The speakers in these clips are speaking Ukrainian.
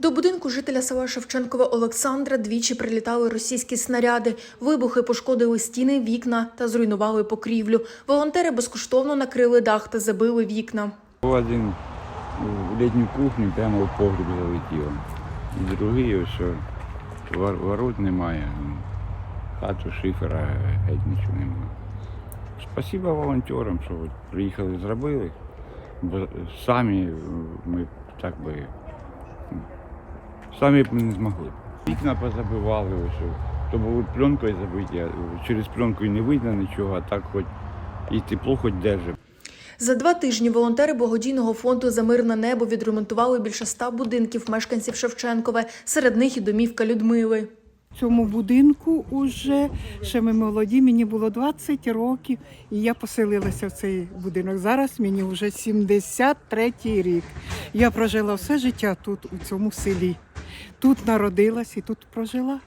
До будинку жителя села Шевченкове Олександра двічі прилітали російські снаряди. Вибухи пошкодили стіни, вікна та зруйнували покрівлю. Волонтери безкоштовно накрили дах та забили вікна. Один в літню кухню прямо в погріб залетіло. І другий, що ворот немає. Хату шифера геть нічого немає. Спасибо волонтерам, що приїхали, зробили. Бо самі е, ми так би м, самі б не змогли. Вікна позабивали, ось, то були пленкою забиті, через пленку і не видно нічого, а так хоч і тепло хоч держить. За два тижні волонтери благодійного фонду за мирне небо відремонтували більше ста будинків мешканців Шевченкове. Серед них і домівка Людмили. цьому будинку уже ще ми молоді, мені було 20 років, і я поселилася в цей будинок. Зараз мені вже 73 рік. Я прожила все життя тут, у цьому селі. Тут народилась і тут прожила.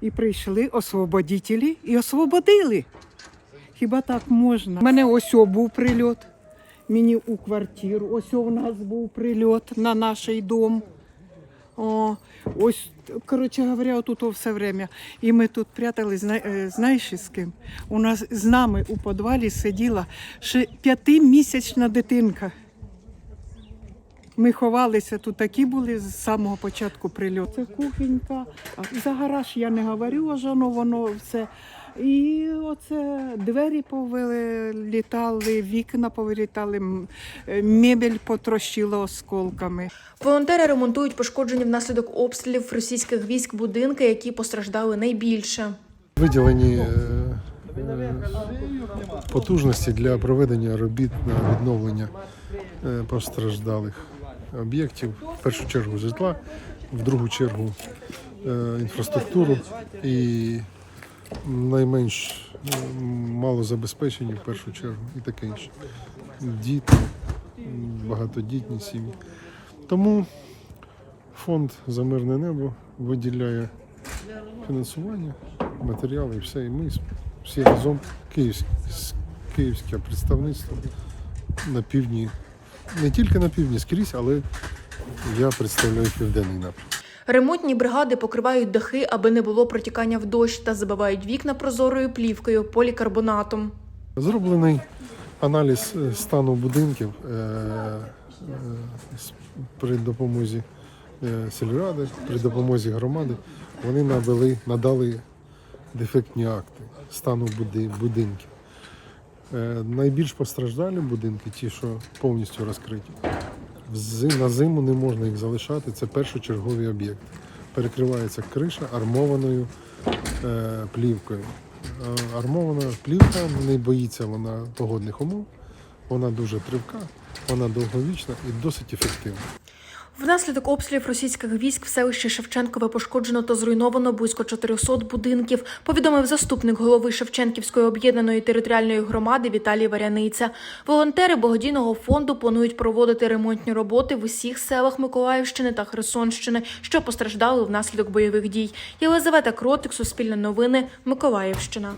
І прийшли освободителі і освободили. Хіба так можна? У мене ось був прильот. Мені у квартиру. Ось у нас був прильот на наш дом. О, ось, коротше говоря, тут все время. І ми тут прятали, е, знаєш із ким? У нас з нами у підвалі сиділа ще п'ятимісячна дитинка. Ми ховалися тут, такі були з самого початку прильоту. Це кухонька, за гараж я не говорю, аж воно, воно все. І оце двері повилітали, вікна повилітали, е, мебель потрощила осколками. Волонтери ремонтують пошкоджені внаслідок обстрілів російських військ будинки, які постраждали найбільше. Виділені е, потужності для проведення робіт на відновлення е, постраждалих об'єктів. В першу чергу житла, в другу чергу е, інфраструктуру і найменш е, малозабезпечені в першу чергу і таке інше. Діти, багатодітні сім'ї. Тому фонд за мирне небо виділяє фінансування, матеріали і все. І ми всі разом, київське представництво на півдні, не тільки на півдні скрізь, але я представляю південний напрям. Ремонтні бригади покривають дахи, аби не було протікання в дощ, та забивають вікна прозорою плівкою полікарбонатом. Зроблений аналіз е, стану будинків е, е, при допомозі сільради, при допомозі громади. Вони навели, надали дефектні акти стану будинків. Е, Найбільш постраждалі будинки, ті, що повністю розкриті. На зиму не можна їх залишати, це першочергові об'єкти. Перекривається криша армованою е, плівкою. Е, Армована плівка не боїться вона погодних умов, вона дуже тривка, вона довговічна і досить ефективна. Внаслідок обстрілів російських військ в селищі Шевченкове пошкоджено та зруйновано близько 400 будинків, повідомив заступник голови Шевченківської об'єднаної територіальної громади Віталій Варяниця. Волонтери благодійного фонду планують проводити ремонтні роботи в усіх селах Миколаївщини та Херсонщини, що постраждали внаслідок бойових дій. Єлизавета Кротик, Суспільне новини, Миколаївщина.